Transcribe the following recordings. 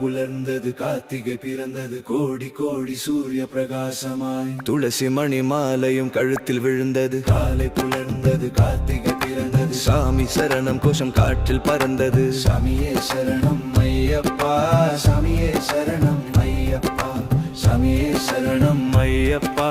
புலர்ந்தது கார்த்திகை பிறந்தது கோடி கோடி சூரிய பிரகாசமாய் துளசி மணி மாலையும் கழுத்தில் விழுந்தது காலை புலர்ந்தது கார்த்திகை பிறந்தது சாமி சரணம் கோஷம் காற்றில் பறந்தது சாமியே சரணம் ஐயப்பா சாமியே சரணம் ஐயப்பா சாமியே சரணம் ஐயப்பா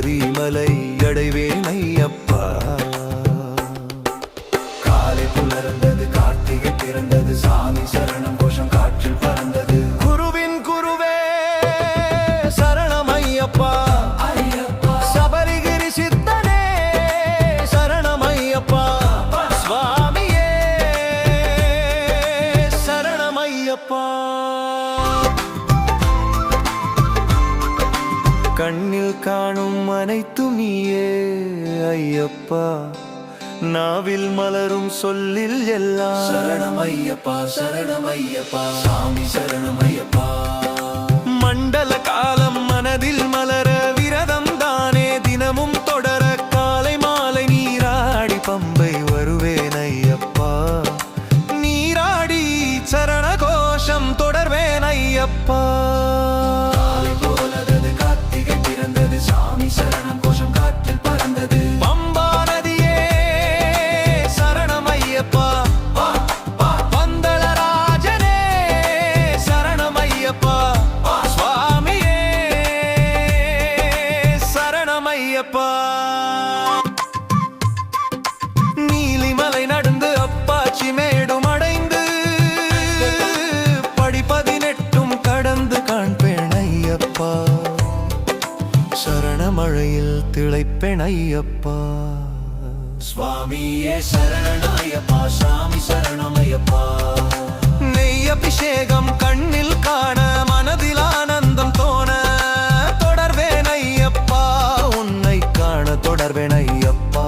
சபரிமலை அடைவேன் ஐயப்பா. காலை புலர்ந்தது கார்த்திகை பிறந்தது சாமி சரணம் கண்ணில் காணும் அனைத்தும் நீயே ஐயப்பா. நாவில் மலரும் சொல்லில் எல்லாம். சரணம் ஐயப்பா சரணம் ஐயப்பா. சாமி சரணம் ஐயப்பா. மண்டல காலம் மனதில் மலர விரதம் தானே. தினமும் தொடர காலை மாலை நீராடி பம்பை வருவேன் ஐயப்பா. நீராடி சரண கோஷம் தொடர்வேன் ஐயப்பா. சரணமழையில் திளைப்பேன் ஐயப்பா சுவாமியே சரணம் ஐயப்பா சாமி சரணம் ஐயப்பா நெய் அபிஷேகம் கண்ணில் காண மனதில் ஆனந்தம் தோண. தொடர்வேன் ஐயப்பா உன்னை காண தொடர்வேன் ஐயப்பா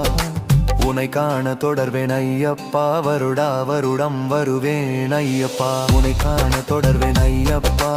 உன்னை காண தொடர்வேன் ஐயப்பா வருடா வருடம் வருவேன் ஐயப்பா உன்னை காண தொடர்வேன் ஐயப்பா